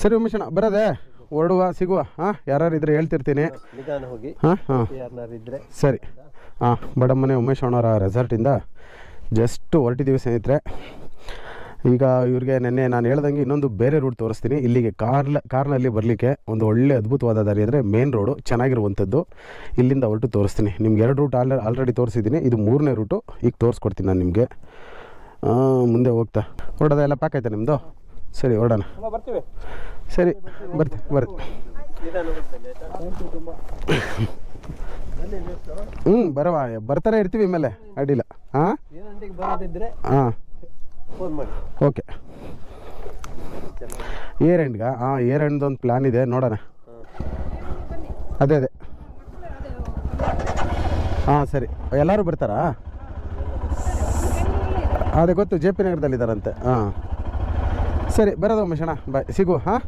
ಸರಿ ಉಮೇಶಣ್ಣ ಬರೋದೆ? ಹೊರಡುವ ಸಿಗುವ ಹಾಂ? ಯಾರು ಇದ್ರೆ ಹೇಳ್ತಿರ್ತೀನಿ. ನಿಧಾನ ಹೋಗಿ. ಹಾಂ ಹಾಂ. ಇದ್ರೆ. ಸರಿ. ಹಾಂ ಬಡಮ್ಮನೆ ಉಮೇಶ್ ಅಣ್ಣವರ ರೆಸಾರ್ಟಿಂದ ಜಸ್ಟ್ ಹೊರಟಿದ್ದೀವಿ ಸ್ನೇಹಿತರೆ. ಈಗ ಇವ್ರಿಗೆ ನೆನ್ನೆ ನಾನು ಹೇಳ್ದಂಗೆ ಇನ್ನೊಂದು ಬೇರೆ ರೂಟ್ ತೋರಿಸ್ತೀನಿ. ಇಲ್ಲಿಗೆ ಕಾರ್ಲ ಕಾರ್ನಲ್ಲಿ ಬರಲಿಕ್ಕೆ ಒಂದು ಒಳ್ಳೆ ಅದ್ಭುತವಾದ ದಾರಿ ಅಂದರೆ ಮೇನ್ ರೋಡು ಚೆನ್ನಾಗಿರುವಂಥದ್ದು ಇಲ್ಲಿಂದ ಹೊರಟು ತೋರಿಸ್ತೀನಿ. ನಿಮ್ಗೆ ಎರಡು ರೂಟ್ ಆಲ್ರೆ ಆಲ್ರೆಡಿ ತೋರಿಸಿದ್ದೀನಿ. ಇದು ಮೂರನೇ ರೂಟು ಈಗ ತೋರಿಸ್ಕೊಡ್ತೀನಿ ನಾನು ನಿಮಗೆ. ಮುಂದೆ ಹೋಗ್ತಾ. ಹೊರಡೋದ ಎಲ್ಲ ಪ್ಯಾಕ್ ಆಯ್ತಾ ನಿಮ್ಮದು ಸರಿ ಹೊರಡೋಣ. ಸರಿ ಬರ್ತೀನಿ ಆಯ್ತಾ ಹ್ಞೂ ಬರವ ಬರ್ತಾರೆ ಇರ್ತೀವಿ ಮೇಲೆ ಅಡ್ಡಿಲ್ಲ. ಹಾಂ? ಹಾಂ. ಓಕೆ. ಏರ್ ಎಂಡ್ಗ ಹಾಂ ಏರ್ ಒಂದು ಪ್ಲ್ಯಾನ್ ಇದೆ ನೋಡೋಣ. ಅದೇ ಅದೇ. ಹಾಂ ಸರಿ. ಎಲ್ಲರೂ ಬರ್ತಾರಾ? ಅದೇ ಗೊತ್ತು ಜೆ ಪಿ ನಗರದಲ್ಲಿದ್ದಾರಂತೆ ಹಾಂ. ಸರಿ, ಬರೋದು ಉಮೇಶಣ್ಣ ಬಾಯ್ ಸಿಗು ಹಾಂ?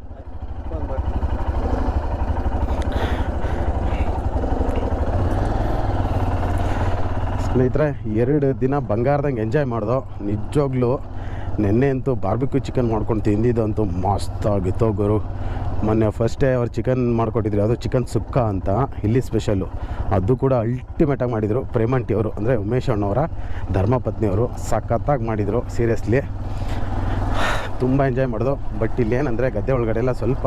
ಸ್ನೇಹಿತರೆ, ಎರಡು ದಿನ ಬಂಗಾರದಂಗೆ ಎಂಜಾಯ್ ಮಾಡ್ದೋ, ನಿಜವಾಗ್ಲೂ ನಿನ್ನೆ ಅಂತೂ ಬಾರ್ಬಿಕ್ಯೂ ಚಿಕನ್ ಮಾಡ್ಕೊಂಡು ತಿಂದಿದ್ದಂತೂ ಮಸ್ತಾಗಿತ್ತು ಗುರು. ಮೊನ್ನೆ ಫಸ್ಟ್ ಡೇ ಅವ್ರು ಚಿಕನ್ ಮಾಡಿಕೊಟ್ಟಿದ್ರು, ಅದು ಚಿಕನ್ ಸುಕ್ಕ ಅಂತ, ಇಲ್ಲಿ ಸ್ಪೆಷಲ್ಲು ಅದು ಕೂಡ ಅಲ್ಟಿಮೇಟಾಗಿ ಮಾಡಿದರು ಪ್ರೇಮಂಟಿಯವರು ಅಂದರೆ ಉಮೇಶ್ ಅಣ್ಣವರ ಧರ್ಮಪತ್ನಿಯವರು, ಸಖತ್ತಾಗಿ ಮಾಡಿದರು ಸೀರಿಯಸ್ಲಿ ತುಂಬ ಎಂಜಾಯ್ ಮಾಡಿದೋ. ಬಟ್ ಇಲ್ಲಿ ಏನಂದರೆ ಗದ್ದೆ ಒಳಗಡೆ ಎಲ್ಲ ಸ್ವಲ್ಪ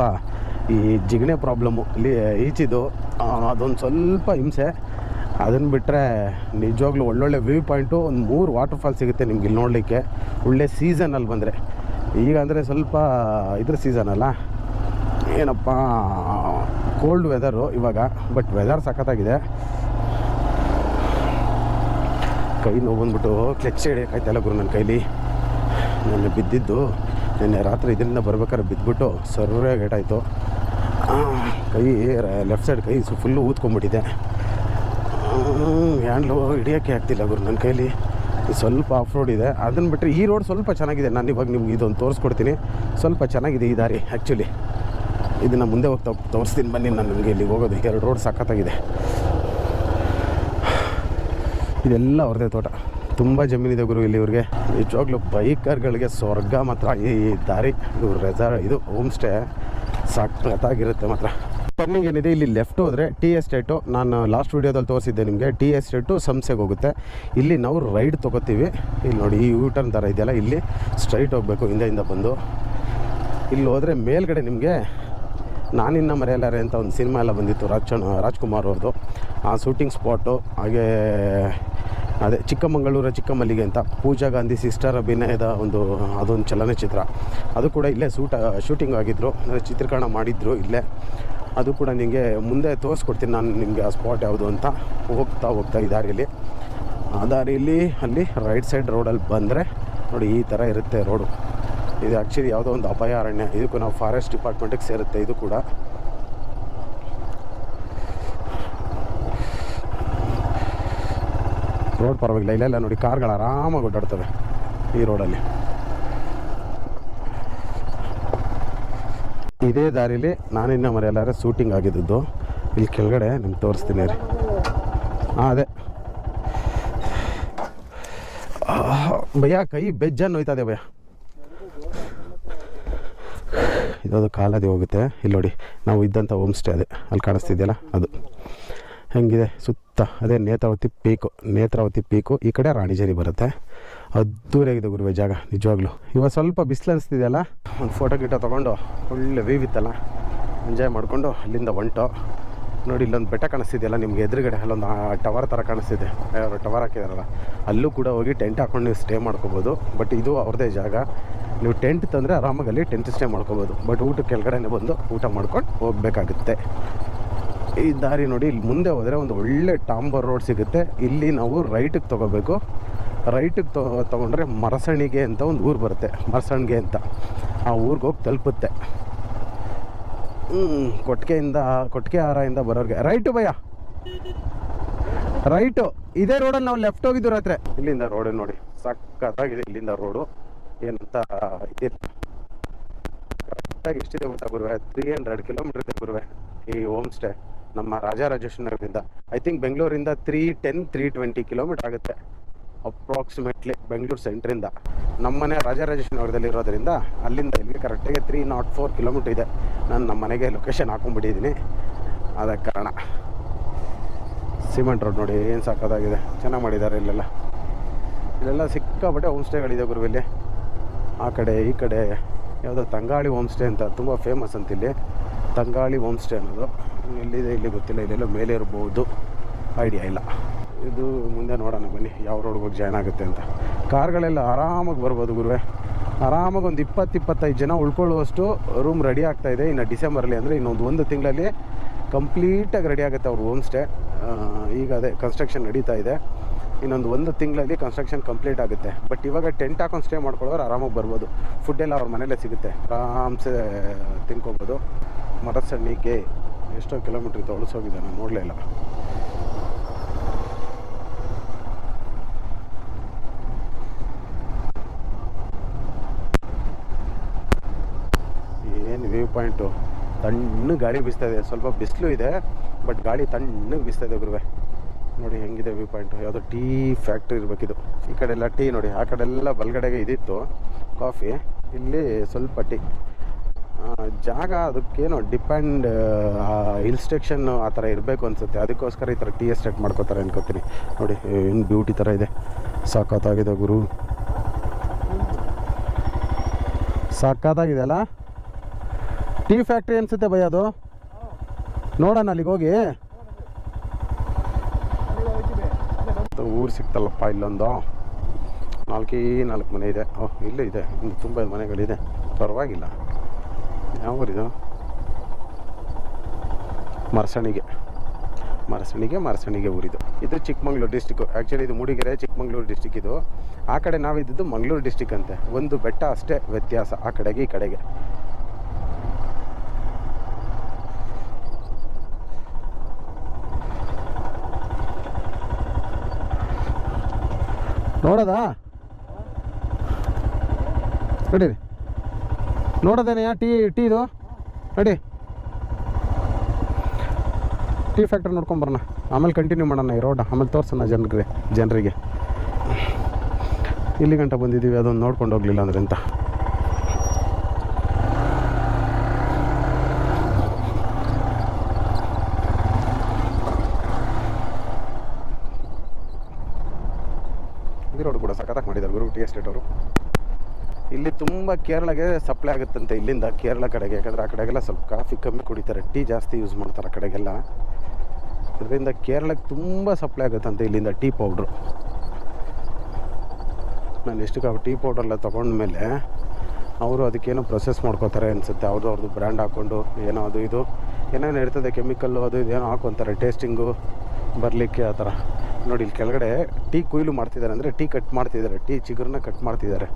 ಈ ಜಿಗಣೆ ಪ್ರಾಬ್ಲಮ್ಮು ಇಲ್ಲಿ ಈಚಿದು ಅದೊಂದು ಸ್ವಲ್ಪ ಹಿಂಸೆ. ಅದನ್ನು ಬಿಟ್ಟರೆ ನಿಜವಾಗ್ಲೂ ಒಳ್ಳೊಳ್ಳೆ ವ್ಯೂ ಪಾಯಿಂಟು ಒಂದು ಮೂರು ವಾಟರ್ ಫಾಲ್ ಸಿಗುತ್ತೆ ನಿಮ್ಗೆ ಇಲ್ಲಿ ನೋಡಲಿಕ್ಕೆ. ಒಳ್ಳೆ ಸೀಸನಲ್ಲಿ ಬಂದರೆ. ಈಗ ಅಂದರೆ ಸ್ವಲ್ಪ ಇದ್ರ ಸೀಸನ್ ಅಲ್ಲ. ಏನಪ್ಪ ಕೋಲ್ಡ್ ವೆದರು ಇವಾಗ. ಬಟ್ ವೆದರ್ ಸಖತ್ತಾಗಿದೆ. ಕೈ ನೋವು ಬಂದ್ಬಿಟ್ಟು ಕ್ಲಚ್ ಹಿಡಿಯೋಕ್ಕಾಯ್ತಲ್ಲ ಗುರು ನನ್ನ ಕೈಲಿ. ನನ್ನ ಬಿದ್ದಿದ್ದು. ನೆನ್ನೆ ರಾತ್ರಿ ಇದರಿಂದ ಬರ್ಬೇಕಾದ್ರೆ ಬಿದ್ದುಬಿಟ್ಟು ಸರ್ವೇ ಗೇಟಾಯಿತು. ಕೈ ಲೆಫ್ಟ್ ಸೈಡ್ ಕೈ ಫುಲ್ಲು ಊದ್ಕೊಂಡ್ಬಿಟ್ಟಿದೆ. ಹ್ಯಾಂಡ್ಲು ಹಿಡಿಯೋಕ್ಕೆ ಆಗ್ತಿಲ್ಲ ಗುರು ನನ್ನ ಕೈಲಿ. ಸ್ವಲ್ಪ ಆಫ್ ರೋಡ್ ಇದೆ. ಅದನ್ನು ಬಿಟ್ಟರೆ ಈ ರೋಡ್ ಸ್ವಲ್ಪ ಚೆನ್ನಾಗಿದೆ. ನಾನು ಇವಾಗ ನಿಮ್ಗೆ ಇದೊಂದು ತೋರಿಸ್ಕೊಡ್ತೀನಿ. ಸ್ವಲ್ಪ ಚೆನ್ನಾಗಿದೆ ಈ ದಾರಿ ಆ್ಯಕ್ಚುಲಿ ಇದನ್ನು ಮುಂದೆ ಹೋಗ್ತಾ ತೋರಿಸ್ತೀನಿ ಬನ್ನಿ ನಾನು ನಿಮಗೆ ಇಲ್ಲಿಗೆ ಹೋಗೋದು. ಎರಡು ರೋಡ್ ಸಖತ್ತಾಗಿದೆ. ಇದೆಲ್ಲ ಅವ್ರದೇ ತೋಟ. ತುಂಬ ಜಮೀನಿದೆ ಗುರು ಇಲ್ಲಿ ಇವ್ರಿಗೆ. ನಿಜವಾಗ್ಲೂ ಬೈಕರ್ಗಳಿಗೆ ಸ್ವರ್ಗ ಮಾತ್ರ ಈ ದಾರಿ. ಇದು ರೆಸಾರ್ಟ್ ಇದು ಹೋಮ್ ಸ್ಟೇ ಸಖತ್ತಾಗಿರುತ್ತೆ ಮಾತ್ರ. ಟರ್ನಿಂಗ್ ಏನಿದೆ, ಇಲ್ಲಿ ಲೆಫ್ಟ್ ಹೋದರೆ ಟಿ ಎಸ್ಟೇಟು ನಾನು ಲಾಸ್ಟ್ ವೀಡಿಯೋದಲ್ಲಿ ತೋರಿಸಿದ್ದೆ ನಿಮಗೆ. ಟಿ ಎಸ್ಟೇಟು ಸಂಸೆಗೆ ಹೋಗುತ್ತೆ. ಇಲ್ಲಿ ನಾವು ರೈಡ್ ತೊಗೋತೀವಿ. ಇಲ್ಲಿ ನೋಡಿ, ಈ ಯೂ ಟರ್ನ್ ಥರ ಇದೆಯಲ್ಲ, ಇಲ್ಲಿ ಸ್ಟ್ರೈಟ್ ಹೋಗಬೇಕು, ಹಿಂದೆಯಿಂದ ಬಂದು. ಇಲ್ಲಿ ಹೋದರೆ ಮೇಲ್ಗಡೆ ನಿಮಗೆ ನಾನಿನ್ನ ಮರೆಯಲಾರೆ ಅಂತ ಒಂದು ಸಿನಿಮಾ ಎಲ್ಲ ಬಂದಿತ್ತು, ರಾಜ್ ರಾಜ್ಕುಮಾರ್ ಅವ್ರದ್ದು. ಆ ಶೂಟಿಂಗ್ ಸ್ಪಾಟು ಹಾಗೆ ಅದೇ ಚಿಕ್ಕಮಗಳೂರ ಚಿಕ್ಕಮಲ್ಲಿಗೆ ಅಂತ ಪೂಜಾ ಗಾಂಧಿ ಸಿಸ್ಟರ್ ಅಭಿನಯದ ಒಂದು, ಅದೊಂದು ಚಲನಚಿತ್ರ. ಅದು ಕೂಡ ಇಲ್ಲೇ ಸೂಟ ಶೂಟಿಂಗ್ ಆಗಿದ್ದರು ಚಿತ್ರೀಕರಣ ಮಾಡಿದ್ರು ಇಲ್ಲೇ. ಅದು ಕೂಡ ನಿಮಗೆ ಮುಂದೆ ತೋರಿಸ್ಕೊಡ್ತೀನಿ ನಾನು ನಿಮಗೆ ಆ ಸ್ಪಾಟ್ ಯಾವುದು ಅಂತ. ಹೋಗ್ತಾ ಹೋಗ್ತಾ ಈ ದಾರಿಯಲ್ಲಿ ಆ ದಾರಿಯಲ್ಲಿ ಅಲ್ಲಿ ರೈಟ್ ಸೈಡ್ ರೋಡಲ್ಲಿ ಬಂದರೆ ನೋಡಿ ಈ ಥರ ಇರುತ್ತೆ ರೋಡು ಇದು ಆ್ಯಕ್ಚುಲಿ ಯಾವುದೋ ಒಂದು ಅಭಯಾರಣ್ಯ. ಇದಕ್ಕೂ ನಾವು ಫಾರೆಸ್ಟ್ ಡಿಪಾರ್ಟ್ಮೆಂಟಿಗೆ ಸೇರುತ್ತೆ ಇದು ಕೂಡ. ರೋಡ್ ಪರವಾಗಿಲ್ಲ. ಇಲ್ಲೆಲ್ಲ ನೋಡಿ, ಕಾರ್ಗಳು ಆರಾಮಾಗಿ ಓಡಾಡ್ತವೆ ಈ ರೋಡಲ್ಲಿ. ಇದೇ ದಾರಿಲಿ ನಾನಿನ್ನ ಮರೆಯಲ್ಲಾರೆ ಶೂಟಿಂಗ್ ಆಗಿದ್ದದ್ದು. ಇಲ್ಲಿ ಕೆಳಗಡೆ ನಿಮ್ಗೆ ತೋರಿಸ್ತೀನಿ ರೀ. ಹಾಂ ಅದೇ. ಭಯ ಕೈ ಬೆಜ್ಜನ್ನು ಹೋಯ್ತದೆ ಭಯ್ಯ. ಇದೊಂದು ಕಾಲದಿ ಹೋಗುತ್ತೆ. ಇಲ್ಲಿ ನೋಡಿ, ನಾವು ಇದ್ದಂಥ ಹೋಮ್ ಸ್ಟೇ ಅದೇ. ಅಲ್ಲಿ ಕಾಣಿಸ್ತಿದೆಯಲ್ಲ, ಅದು. ಹೆಂಗಿದೆ? ಸುತ್ತ ಅದೇ ನೇತ್ರಾವತಿ ಪೀಕು ನೇತ್ರಾವತಿ ಪೀಕು ಈ ಕಡೆ ರಾಣಿಜೇರಿ ಬರುತ್ತೆ. ಅದ್ದೂರಿಯಾಗಿದೆ ಗುರುವೆ ಜಾಗ, ನಿಜವಾಗ್ಲೂ. ಇವಾಗ ಸ್ವಲ್ಪ ಬಿಸಿಲು ಅನಿಸ್ತಿದೆಯಲ್ಲ ಒಂದು ಫೋಟೋ ಗಿಟೋ ತೊಗೊಂಡು ಒಳ್ಳೆ ವೀವ್ ಇತ್ತಲ್ಲ? ಎಂಜಾಯ್ ಮಾಡಿಕೊಂಡು ಅಲ್ಲಿಂದ ಹೊಂಟು. ನೋಡಿ, ಇಲ್ಲೊಂದು ಬೆಟ್ಟ ಕಾಣಿಸ್ತಿದೆಯಲ್ಲ ನಿಮ್ಗೆ ಎದುರುಗಡೆ, ಅಲ್ಲೊಂದು ಟವರ್ ಥರ ಕಾಣಿಸ್ತಿದೆ. ಟವರ್ ಹಾಕಿದಾರಲ್ಲ. ಅಲ್ಲೂ ಕೂಡ ಹೋಗಿ ಟೆಂಟ್ ಹಾಕೊಂಡು ನೀವು ಸ್ಟೇ ಮಾಡ್ಕೋಬೋದು. ಬಟ್ ಇದು ಅವ್ರದ್ದೇ ಜಾಗ. ನೀವು ಟೆಂಟ್ ತಂದರೆ ಆರಾಮಾಗಿ ಅಲ್ಲಿ ಟೆಂಟ್ ಸ್ಟೇ ಮಾಡ್ಕೋಬೋದು. ಬಟ್ ಊಟ ಕೆಳಗಡೆನೇ ಬಂದು ಊಟ ಮಾಡ್ಕೊಂಡು ಹೋಗಬೇಕಾಗುತ್ತೆ. ಈ ದಾರಿ ನೋಡಿ, ಇಲ್ಲಿ ಮುಂದೆ ಹೋದರೆ ಒಂದು ಒಳ್ಳೆ ಟಾಂಬರ್ ರೋಡ್ ಸಿಗುತ್ತೆ. ಇಲ್ಲಿ ನಾವು ರೈಟಿಗೆ ತೊಗೋಬೇಕು. ರೈಟಿಗೆ ತೊ, ತೊಗೊಂಡ್ರೆ ಮರಸಣಿಗೆ ಅಂತ ಒಂದು ಊರು ಬರುತ್ತೆ, ಮರಸಣಿಗೆ ಅಂತ. ಆ ಊರಿಗೆ ಹೋಗಿ ತಲುಪುತ್ತೆ. ಹ್ಞೂ ಕೊಟ್ಟಿಗೆಯಿಂದ ಕೊಟ್ಟಿಗೆ ಹಾರದಿಂದ ಬರೋರಿಗೆ. ರೈಟು ಭಯ ರೈಟು ಇದೇ ರೋಡಲ್ಲಿ ನಾವು ಲೆಫ್ಟ್ ಹೋಗಿದ್ದು ರಾತ್ರಿ. ಇಲ್ಲಿಂದ ರೋಡ್ ನೋಡಿ ಸಕ್ಕತ್ತಾಗಿದೆ ಇಲ್ಲಿಂದ ರೋಡು ಏನಂತ ಇದಿಲ್ಲ ಕರೆಕ್ಟಾಗಿ ಎಷ್ಟಿದೆ ಗೊತ್ತಾ ಗುರುವೆ? ತ್ರೀ ಹಂಡ್ರೆಡ್ ಕಿಲೋಮೀಟರ್ ಇದೆ ಗುರುವೆ, ಈ ಹೋಮ್ ಸ್ಟೇ ನಮ್ಮ ರಾಜರಾಜೇಶ್ವರ ನಗರದಿಂದ ಐ ಥಿಂಕ್ ಬೆಂಗಳೂರಿಂದ three ten three twenty kilometre ಆಗುತ್ತೆ. ಅಪ್ರಾಕ್ಸಿಮೇಟ್ಲಿ ಬೆಂಗಳೂರು ಸೆಂಟ್ರಿಂದ ನಮ್ಮನೆ ರಾಜರಾಜೇಶ್ವರ ನಗರದಲ್ಲಿ ಇರೋದ್ರಿಂದ ಅಲ್ಲಿಂದ ಇಲ್ಲಿಗೆ ಕರೆಕ್ಟಾಗಿ ತ್ರೀ ನಾಟ್ ಫೋರ್ ಕಿಲೋಮೀಟ್ರ್ ಇದೆ. ನಾನು ನಮ್ಮ ಮನೆಗೆ ಲೊಕೇಶನ್ ಹಾಕೊಂಡ್ಬಿಟ್ಟಿದ್ದೀನಿ. ಆದ ಕಾರಣ. ಸಿಮೆಂಟ್ ರೋಡ್ ನೋಡಿ ಏನು ಸಾಕೋದಾಗಿದೆ. ಚೆನ್ನಾಗಿ ಮಾಡಿದ್ದಾರೆ ಇಲ್ಲೆಲ್ಲ. ಇಲ್ಲೆಲ್ಲ ಸಿಕ್ಕಾಪಟ್ಟೆ ಹೋಮ್ ಸ್ಟೇಗಳಿದೆ ಗುರುವಿಲ್ಲಿ ಆ ಕಡೆ, ಈ ಕಡೆ ಯಾವುದೋ ತಂಗಾಳಿ ಹೋಮ್ ಸ್ಟೇ ಅಂತ ತುಂಬ ಫೇಮಸ್ ಅಂತ ಇಲ್ಲಿ ತಂಗಾಳಿ ಹೋಮ್ ಸ್ಟೇ ಅನ್ನೋದು. ಎಲ್ಲಿದೆ ಇಲ್ಲಿ ಗೊತ್ತಿಲ್ಲ, ಇದೆಲ್ಲ ಮೇಲೆ ಇರಬಹುದು ಐಡಿಯಾ ಇಲ್ಲ. ಇದು ಮುಂದೆ ನೋಡೋಣ, ಬನ್ನಿ, ಯಾವ ರೋಡ್ಗೆ ಹೋಗಿ ಜಾಯ್ನ್ ಆಗುತ್ತೆ ಅಂತ. ಕಾರ್ಗಳೆಲ್ಲ ಆರಾಮಾಗಿ ಬರ್ಬೋದು ಗುರುವೆ. ಆರಾಮಾಗಿ ಒಂದು ಇಪ್ಪತ್ತು, ಇಪ್ಪತ್ತೈದು ಜನ ಉಳ್ಕೊಳ್ಳುವಷ್ಟು ರೂಮ್ ರೆಡಿ ಆಗ್ತಾ ಇದೆ. ಇನ್ನು ಡಿಸೆಂಬರಲ್ಲಿ ಅಂದರೆ ಇನ್ನೊಂದು ಒಂದು ತಿಂಗಳಲ್ಲಿ ಕಂಪ್ಲೀಟಾಗಿ ರೆಡಿ ಆಗುತ್ತೆ ಅವ್ರ ಹೋಮ್ ಸ್ಟೇ ಈಗ ಅದೇ ಕನ್ಸ್ಟ್ರಕ್ಷನ್ ನಡೀತಾ ಇದೆ. ಇನ್ನೊಂದು ಒಂದು ತಿಂಗಳಲ್ಲಿ ಕನ್ಸ್ಟ್ರಕ್ಷನ್ ಕಂಪ್ಲೀಟ್ ಆಗುತ್ತೆ. ಬಟ್ ಇವಾಗ ಟೆಂಟ್ ಹಾಕೊಂಡು ಸ್ಟೇ ಮಾಡ್ಕೊಳ್ಳೋರು ಆರಾಮಾಗಿ ಬರ್ಬೋದು. ಫುಡ್ಡೆಲ್ಲ ಅವ್ರ ಮನೇಲೇ ಸಿಗುತ್ತೆ. ಆರಾಮ್ಸೆ ತಿನ್ಕೊಬೋದು. ಮರಸಣ್ಣಿಗೆ ಎಷ್ಟೋ ಕಿಲೋಮೀಟ್ರ್ ಇತ್ತು ಅಳಿಸೋಗಿದೆ ನಾನು ನೋಡಲೇ ಇಲ್ಲ. ಏನು ವ್ಯೂ ಪಾಯಿಂಟು ತಣ್ಣಗೆ ಗಾಳಿ ಬೀಸ್ತಾ ಇದೆ. ಸ್ವಲ್ಪ ಬಿಸಿಲು ಇದೆ ಬಟ್ ಗಾಳಿ ತಣ್ಣಗೆ ಬೀಸ್ತಾ ಇದೆ ಗುರುವೆ. ನೋಡಿ ಹೆಂಗಿದೆ ವ್ಯೂ ಪಾಯಿಂಟು ಯಾವುದೋ ಟೀ ಫ್ಯಾಕ್ಟ್ರಿ ಇರಬೇಕಿದು. ಈ ಕಡೆ ಎಲ್ಲ ಟೀ ನೋಡಿ, ಆ ಕಡೆ ಎಲ್ಲ ಬಲ್ಗಡೆಗೆ ಇದಿತ್ತು ಕಾಫಿ ಇಲ್ಲಿ ಸ್ವಲ್ಪ ಟೀ. ಜಾಗ ಅದಕ್ಕೇನು ಡಿಪೆಂಡ್ ಹಿಲ್ ಸ್ಟೇಷನ್ ಆ ಥರ ಇರಬೇಕು ಅನಿಸುತ್ತೆ. ಅದಕ್ಕೋಸ್ಕರ ಈ ಥರ ಟೀ ಎಸ್ಟೇಟ್ ಮಾಡ್ಕೋತಾರೆ ಅನ್ಕೋತೀನಿ. ನೋಡಿ, ಏನು ಬ್ಯೂಟಿ ಥರ ಇದೆ. ಸಾಕತ್ತಾಗಿದೆ ಗುರು. ಸಾಕತ್ತಾಗಿದೆ ಅಲ್ಲ? ಟೀ ಫ್ಯಾಕ್ಟ್ರಿ ಅನಿಸುತ್ತೆ ಭಯ ಅದು? ನೋಡೋಣ ಅಲ್ಲಿಗೆ ಹೋಗಿ. ಊರು ಸಿಕ್ತಲ್ಲಪ್ಪ ಇಲ್ಲೊಂದು. ನಾಲ್ಕೇ ನಾಲ್ಕು ಮನೆ ಇದೆ. ಓಹ್ ಇಲ್ಲೇ ಇದೆ. ತುಂಬ ಮನೆಗಳಿದೆ. ಪರವಾಗಿಲ್ಲ. ಯಾವ ಊರಿದು ಮರಸಣಿಗೆ. ಮರಸಣಿಗೆ ಮರಸಣಿಗೆ ಊರಿದು. ಇದು ಚಿಕ್ಕಮಂಗ್ಳೂರು ಡಿಸ್ಟಿಕ್ ಆ್ಯಕ್ಚುಲಿ ಇದು ಮೂಡಿಗೆರೆ, ಚಿಕ್ಕಮಂಗ್ಳೂರು ಡಿಸ್ಟಿಕ್ ಇದು. ಆ ಕಡೆ ನಾವಿದ್ದು ಮಂಗಳೂರು ಡಿಸ್ಟಿಕ್ ಅಂತೆ. ಒಂದು ಬೆಟ್ಟ ಅಷ್ಟೇ ವ್ಯತ್ಯಾಸ ಆ ಕಡೆಗೆ, ಈ ಕಡೆಗೆ. ನೋಡೋದಾ? ನಡೀರಿ. ನೋಡೋದೇನೆಯಾ ಟೀ ಟೀದು ನಡಿ. ಟೀ ಫ್ಯಾಕ್ಟ್ರಿ ನೋಡ್ಕೊಂಬರೋಣ ಆಮೇಲೆ ಕಂಟಿನ್ಯೂ ಮಾಡೋಣ ಈ ರೋಡ್ ಆಮೇಲೆ ತೋರ್ಸೋಣ ಜನರಿಗೆ ಜನರಿಗೆ. ಇಲ್ಲಿ ಗಂಟ ಬಂದಿದ್ದೀವಿ, ಅದೊಂದು ನೋಡ್ಕೊಂಡು ಹೋಗ್ಲಿಲ್ಲ ಅಂದ್ರೆ ಅಂತ ಈ ರೋಡ್ ಕೂಡ ಸಖತ್ತಾಗಿ ಮಾಡಿದ್ದಾರೆ ಗುರು ಟಿ ಎಸ್ಟೇಟ್ ಅವರು ಇಲ್ಲಿ ತುಂಬ ಕೇರಳಗೆ ಸಪ್ಲೈ ಆಗುತ್ತಂತೆ ಇಲ್ಲಿಂದ ಕೇರಳ ಕಡೆಗೆ. ಯಾಕಂದರೆ ಆ ಕಡೆಗೆಲ್ಲ ಸ್ವಲ್ಪ ಕಾಫಿ ಕಮ್ಮಿ ಕುಡಿತಾರೆ. ಟೀ ಜಾಸ್ತಿ ಯೂಸ್ ಮಾಡ್ತಾರೆ ಆ ಕಡೆಗೆಲ್ಲ. ಇದರಿಂದ ಕೇರಳಕ್ಕೆ ತುಂಬ ಸಪ್ಲೈ ಆಗುತ್ತಂತೆ ಇಲ್ಲಿಂದ ಟೀ ಪೌಡ್ರು ನಾನು ಎಷ್ಟು ಕಾಫಿ ಟೀ ಪೌಡ್ರೆಲ್ಲ ತೊಗೊಂಡ್ಮೇಲೆ ಅವರು ಅದಕ್ಕೇನು ಪ್ರೊಸೆಸ್ ಮಾಡ್ಕೋತಾರೆ ಅನಿಸುತ್ತೆ. ಅವ್ರದ್ದು ಅವ್ರದ್ದು ಬ್ರ್ಯಾಂಡ್ ಹಾಕ್ಕೊಂಡು ಏನೋ ಅದು ಇದು. ಏನೇನು ಇರ್ತದೆ ಕೆಮಿಕಲ್ಲು ಅದು ಇದೇನೋ ಏನೋ ಹಾಕ್ಕೊಂತಾರೆ ಟೇಸ್ಟಿಂಗು ಬರಲಿಕ್ಕೆ ಆ ಥರ. ನೋಡಿ, ಇಲ್ಲಿ ಕೆಳಗಡೆ ಟೀ ಕೊಯ್ಲು ಮಾಡ್ತಿದ್ದಾರೆ. ಅಂದರೆ ಟೀ ಕಟ್ ಮಾಡ್ತಿದ್ದಾರೆ. ಟೀ ಚಿಗುರನ್ನ ಕಟ್ ಮಾಡ್ತಿದ್ದಾರೆ.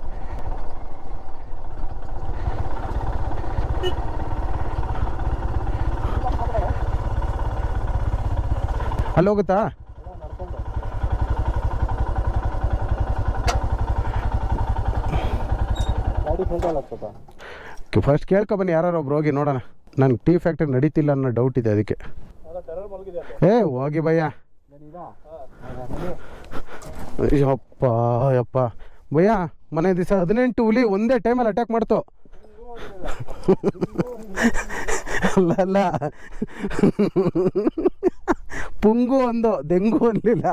ಅಲ್ಲಿ ಹೋಗುತ್ತಾ ಫಸ್ಟ್ ಕೇಳ್ಕೊ ಬನ್ನಿ ಫಸ್ಟ್ ಕೇಳ್ಕೊಬನ್ನಿ ಯಾರು ಒಬ್ರು ಹೋಗಿ ನೋಡೋಣ. ನನಗೆ ಟೀ ಫ್ಯಾಕ್ಟ್ರಿ ನಡೀತಿಲ್ಲ ಅನ್ನೋ ಡೌಟ್ ಇದೆ ಅದಕ್ಕೆ. ಏ ಹೋಗಿ ಭಯ್ಯ. ಯಪ್ಪ ಯಪ್ಪ. ಭಯ್ಯ ಮನೆ ದಿವಸ ಹದಿನೆಂಟು ಹುಲಿ ಒಂದೇ ಟೈಮಲ್ಲಿ ಅಟ್ಯಾಕ್ ಮಾಡ್ತು. ಅಲ್ಲ. ಅಲ್ಲ ಪುಂಗು ಒಂದು ದೆಂಗು ಅನ್ಲಿಲ್ಲ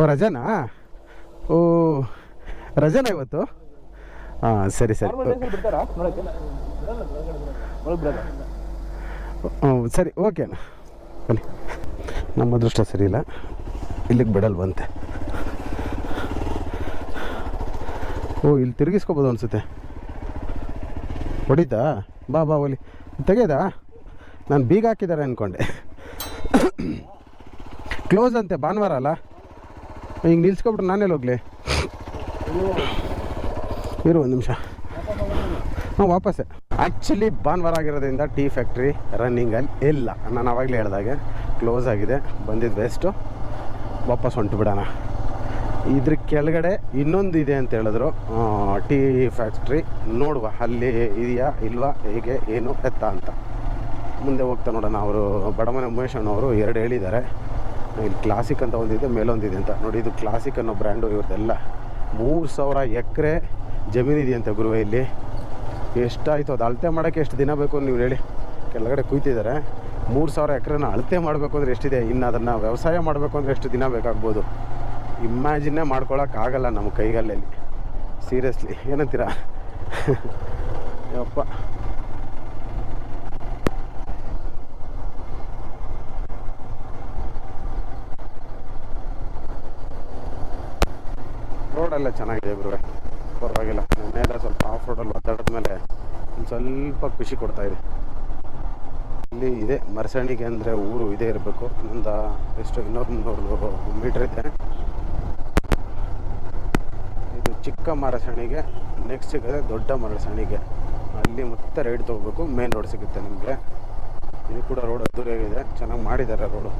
ಓ ರಜನಾ? ಓ ರಜನಾ ಇವತ್ತು? ಹಾಂ ಸರಿ ಸರಿ. ಹ್ಞೂ ಸರಿ ಓಕೆ ಬನ್ನಿ. ನಮ್ಮ ಅದೃಷ್ಟ ಸರಿ ಇಲ್ಲ. ಇಲ್ಲಿಗೆ ಬಿಡಲ್ವಂತೆ. ಓ ಇಲ್ಲಿ ತಿರುಗಿಸ್ಕೋಬೋದು ಅನಿಸುತ್ತೆ. ಹೊಡಿತಾ? ಬಾ ಬಾ ಒಲಿ. ತೆಗೆದಾ ನಾನು ಬೀಗ ಹಾಕಿದ್ದಾರೆ ಅಂದ್ಕೊಂಡೆ ಕ್ಲೋಸ್ ಅಂತೆ ಭಾನುವಾರ ಅಲ್ಲ? ಹಿಂಗೆ ನಿಲ್ಸ್ಕೊಬಿಟ್ರೆ ನಾನೇಲಿ ಹೋಗ್ಲಿ? ಇರು ಒಂದು ನಿಮಿಷ. ಹಾಂ, ವಾಪಸ್ಸೆ. ಆ್ಯಕ್ಚುಲಿ ಭಾನುವಾರ ಆಗಿರೋದ್ರಿಂದ ಟೀ ಫ್ಯಾಕ್ಟ್ರಿ ರನ್ನಿಂಗಲ್ಲಿ ಇಲ್ಲ. ನಾನು ಆವಾಗಲೇ ಹೇಳ್ದಾಗೆ ಕ್ಲೋಸ್ ಆಗಿದೆ ಬಂದಿದ್ದು ವೇಸ್ಟು ವಾಪಸ್ ಹೊಂಟು ಬಿಡೋಣ. ಇದ್ರ ಕೆಳಗಡೆ ಇನ್ನೊಂದು ಇದೆ ಅಂತ ಹೇಳಿದ್ರು. ಟೀ ಫ್ಯಾಕ್ಟ್ರಿ ನೋಡುವ, ಅಲ್ಲಿ ಇದೆಯಾ, ಇಲ್ವಾ, ಹೇಗೆ, ಏನು, ಎತ್ತ ಅಂತ. ಮುಂದೆ ಹೋಗ್ತಾ ನೋಡೋಣ. ಅವರು, ಬಡಮನೆ ಉಮೇಶ್ ಅಣ್ಣವರು ಎರಡು ಹೇಳಿದ್ದಾರೆ. ಇಲ್ಲಿ ಕ್ಲಾಸಿಕ್ ಅಂತ ಒಂದಿದೆ, ಮೇಲೊಂದಿದೆ ಅಂತ. ನೋಡಿ, ಇದು ಕ್ಲಾಸಿಕ್ ಅನ್ನೋ ಬ್ರ್ಯಾಂಡು ಇವ್ರದ್ದೆಲ್ಲ. ಮೂರು ಸಾವಿರ ಎಕರೆ ಜಮೀನಿದೆಯಂತೆ ಗುರುವೆ ಇಲ್ಲಿ? ಎಷ್ಟಾಯಿತು ಅದು? ಅಳತೆ ಮಾಡೋಕ್ಕೆ ಎಷ್ಟು ದಿನ ಬೇಕು ನೀವು ಹೇಳಿ. ಕೆಳಗಡೆ ಕುಯ್ತಿದ್ದಾರೆ ಮೂರು ಸಾವಿರ ಎಕರೆನ ಅಳತೆ ಮಾಡಬೇಕು ಅಂದರೆ ಎಷ್ಟಿದೆ? ಇನ್ನು ಅದನ್ನು ವ್ಯವಸಾಯ ಮಾಡಬೇಕು ಅಂದರೆ ಎಷ್ಟು ದಿನ ಬೇಕಾಗ್ಬೋದು? ಇಮ್ಯಾಜಿನ್ನೇ ಮಾಡ್ಕೊಳಕ್ಕಾಗಲ್ಲ ನಮ್ಮ ಕೈಗಲ್ಲಲ್ಲಿ ಸೀರಿಯಸ್ಲಿ. ಏನಂತೀರಾ? ಯಪ್ಪ. ರೋಡೆಲ್ಲ ಚೆನ್ನಾಗಿದೆ ಗುರುವೆ. ಪರವಾಗಿಲ್ಲ. ಮನೆಯೆಲ್ಲ ಸ್ವಲ್ಪ ಆಫ್ ರೋಡಲ್ಲಿ ಒದ್ದಾಡಿದ ಮೇಲೆ ಒಂದು ಸ್ವಲ್ಪ ಖುಷಿ ಕೊಡ್ತಾ ಇದೆ. ಇಲ್ಲಿ ಇದೆ. ಮರಸಣಿಗೆ ಅಂದರೆ ಊರು ಇದೇ ಇರಬೇಕು. ಇನ್ನೊಂದು ಎಷ್ಟು ಇನ್ನೂರು ಮುನ್ನೂರು ಮೀಟ್ರ್ ಇದೆ. ಇದು ಚಿಕ್ಕ ಮರಸಣಿಗೆ ನೆಕ್ಸ್ಟ್ ಸಿಗೋದೆ ದೊಡ್ಡ ಮರಸಣಿಗೆ. ಅಲ್ಲಿ ಮತ್ತೆ ರೈಡ್ ತೊಗೋಬೇಕು. ಮೇನ್ ರೋಡ್ ಸಿಗುತ್ತೆ ನಿಮಗೆ. ಇದು ಕೂಡ ರೋಡ್ ಅದ್ದೂರಿಯಾಗಿದೆ. ಚೆನ್ನಾಗಿ ಮಾಡಿದ್ದಾರೆ ರೋಡು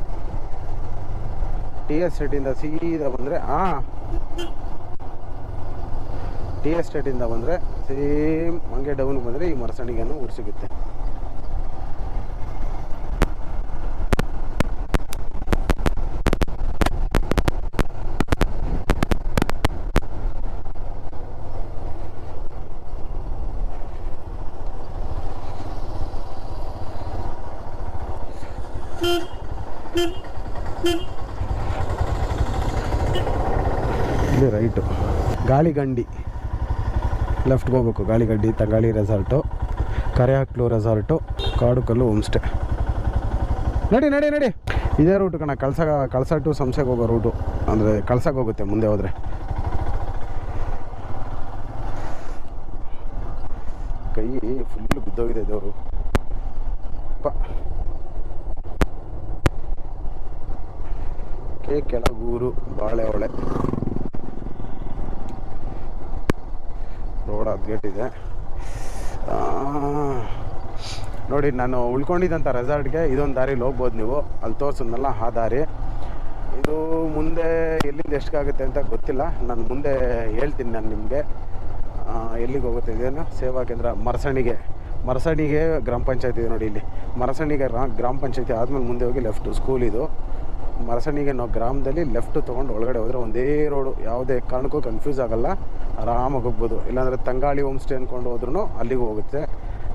ಟಿ ಎಸ್ ಸಿಟಿಯಿಂದ ಸೀದಾ ಬಂದರೆ ಹಾಂ ಟಿ ಎಸ್ಟೇಟಿಂದ ಬಂದರೆ ಸೇಮ್ ಹಂಗೆ ಡೌನ್ಗೆ ಬಂದರೆ ಈ ಮರಸಣಿಗೆಯನ್ನು ಊರು ಸಿಗುತ್ತೆ. ರೈಟು ಗಾಳಿಗಂಡಿ. ಲೆಫ್ಟ್ಗೆ ಹೋಗ್ಬೇಕು Galigaddi Tangali resort Karehaklu resort Kadukallu home stay ನಡಿ ನಡಿ ನಡಿ. ಇದೇ ರೂಟ್ ಕಣ, ಕಳ್ಸ ಕಳ್ಸ ಟು ಸಂಸೆಗೆ ಹೋಗೋ ರೂಟು ಅಂದರೆ ಕಳ್ಸಕ್ಕೆ ಹೋಗುತ್ತೆ ಮುಂದೆ ಹೋದರೆ. ಕೈ ಫುಲ್ ಬಿದ್ದೋಗಿದೆ ದೇವರು ಕೆ ಕೆಳಗೂರು ಬಾಳೆಹೊಳೆ ರೋಡ್ ಗೇಟ್ ಇದೆ. ನೋಡಿ, ನಾನು ಉಳ್ಕೊಂಡಿದ್ದಂಥ ರೆಸಾರ್ಟ್ಗೆ ಇದೊಂದು ದಾರಿಲಿ ಹೋಗ್ಬೋದು ನೀವು. ಅಲ್ಲಿ ತೋರಿಸಿದ್ನಲ್ಲ ಆ ದಾರಿ. ಇದು ಮುಂದೆ ಎಲ್ಲಿಂದ ಎಷ್ಟಾಗುತ್ತೆ ಅಂತ ಗೊತ್ತಿಲ್ಲ. ನಾನು ಮುಂದೆ ಹೇಳ್ತೀನಿ ನಾನು ನಿಮಗೆ. ಎಲ್ಲಿಗೆ ಹೋಗುತ್ತೆ ಇದೇನು? ಸೇವಾ ಕೇಂದ್ರ ಮರಸಣಿಗೆ. ಮರಸಣಿಗೆ ಗ್ರಾಮ ಪಂಚಾಯತಿ ಇದೆ ನೋಡಿ ಇಲ್ಲಿ. ಮರಸಣಿಗೆ ಗ್ರಾಮ ಪಂಚಾಯತಿ ಆದಮೇಲೆ ಮುಂದೆ ಹೋಗಿ ಲೆಫ್ಟು ಸ್ಕೂಲ್ ಇದು. ಮರಸಣಿಗೆ ನಾವು ಗ್ರಾಮದಲ್ಲಿ ಲೆಫ್ಟ್ ತೊಗೊಂಡು ಒಳಗಡೆ ಹೋದರೆ ಒಂದೇ ರೋಡು ಯಾವುದೇ ಕಾರಣಕ್ಕೂ ಕನ್ಫ್ಯೂಸ್ ಆಗಲ್ಲ. ಆರಾಮಾಗಿ ಹೋಗ್ಬೋದು. ಇಲ್ಲಾಂದರೆ ತಂಗಾಳಿ ಹೋಮ್ ಸ್ಟೇ ಅಂದ್ಕೊಂಡು ಹೋದ್ರೂ ಅಲ್ಲಿಗೆ ಹೋಗುತ್ತೆ.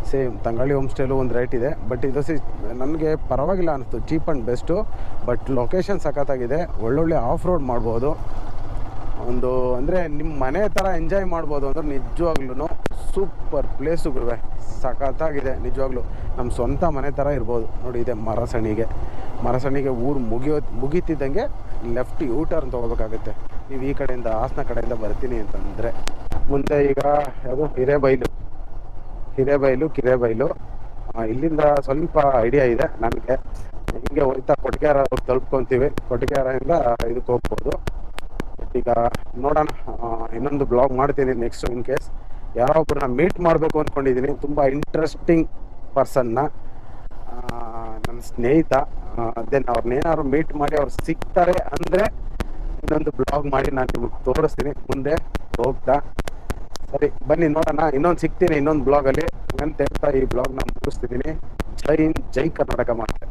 ಸೇಮ್, ತಂಗಾಳಿ ಹೋಮ್ ಸ್ಟೇಲು ಒಂದು ರೇಟ್ ಇದೆ. ಬಟ್ ಇದು ಸಿ ನನಗೆ ಪರವಾಗಿಲ್ಲ ಅನಿಸ್ತು. Cheap and best. But location ಸಖತ್ತಾಗಿದೆ. ಒಳ್ಳೊಳ್ಳೆ ಆಫ್ ರೋಡ್ ಮಾಡ್ಬೋದು. ಒಂದು, ಅಂದರೆ ನಿಮ್ಮ ಮನೆ ಥರ ಎಂಜಾಯ್ ಮಾಡ್ಬೋದು ಅಂದ್ರೆ ನಿಜವಾಗ್ಲೂ ಸೂಪರ್ ಪ್ಲೇಸು ಗುರುವೆ ಸಖತ್ತಾಗಿದೆ, ನಿಜವಾಗ್ಲೂ. ನಮ್ಮ ಸ್ವಂತ ಮನೆ ಥರ ಇರ್ಬೋದು. ನೋಡಿ, ಇದೆ ಮರಸಣಿಗೆ. ಮರಸಣಿಗೆ ಊರು ಮುಗಿಯೋ, ಮುಗೀತಿದ್ದಂಗೆ ಲೆಫ್ಟ್ ಯೂ ಟರ್ನ್ ತೊಗೋಬೇಕಾಗುತ್ತೆ. ನೀವು ಈ ಕಡೆಯಿಂದ, ಹಾಸನ ಕಡೆಯಿಂದ ಬರ್ತೀನಿ ಅಂತಂದರೆ ಮುಂದೆ ಈಗ ಯಾವುದು? ಹಿರೇಬೈಲು. ಹಿರೇಬೈಲು, ಕಿರೇಬೈಲು. ಇಲ್ಲಿಂದ ಸ್ವಲ್ಪ ಐಡಿಯಾ ಇದೆ ನನಗೆ. ಹಿಂಗೆ ಹೋಗ್ತಾ ಕೊಟ್ಟಿಗೆಹಾರ ತಲುಪ್ಕೊಂತೀವಿ. ಕೊಟ್ಟಿಗೆಹಾರದಿಂದ ಇದಕ್ಕೆ ಹೋಗ್ಬೋದು. ಈಗ ನೋಡೋಣ. ಇನ್ನೊಂದು ಬ್ಲಾಗ್ ಮಾಡ್ತೀನಿ ನೆಕ್ಸ್ಟ್ ಇನ್ ಕೇಸ್ ಯಾರೋ ಒಬ್ಬರನ್ನ ಮೀಟ್ ಮಾಡಬೇಕು ಅಂದ್ಕೊಂಡಿದ್ದೀನಿ ತುಂಬ ಇಂಟ್ರೆಸ್ಟಿಂಗ್ ಪರ್ಸನ್ನ ನನ್ನ ಸ್ನೇಹಿತ. ದೆನ್ ಅವ್ರನ್ನೇನಾದ್ರು ಮೀಟ್ ಮಾಡಿ ಅವ್ರು ಸಿಗ್ತಾರೆ ಅಂದರೆ ಇನ್ನೊಂದು ಬ್ಲಾಗ್ ಮಾಡಿ ನಾನು ನಿಮಗೆ ತೋರಿಸ್ತೀನಿ. ಮುಂದೆ ಹೋಗ್ತಾ. ಸರಿ, ಬನ್ನಿ ನೋಡೋಣ. ಇನ್ನೊಂದು ಸಿಗ್ತೀನಿ ಇನ್ನೊಂದು ಬ್ಲಾಗಲ್ಲಿ ಹಂಗಂತ ಹೇಳ್ತಾ ಈ ಬ್ಲಾಗ್ನ ಮುಗಿಸ್ತಿದ್ದೀನಿ. ಜೈ ಹಿಂದ್, ಜೈ ಕರ್ನಾಟಕ ಮಾಡ್ತೆ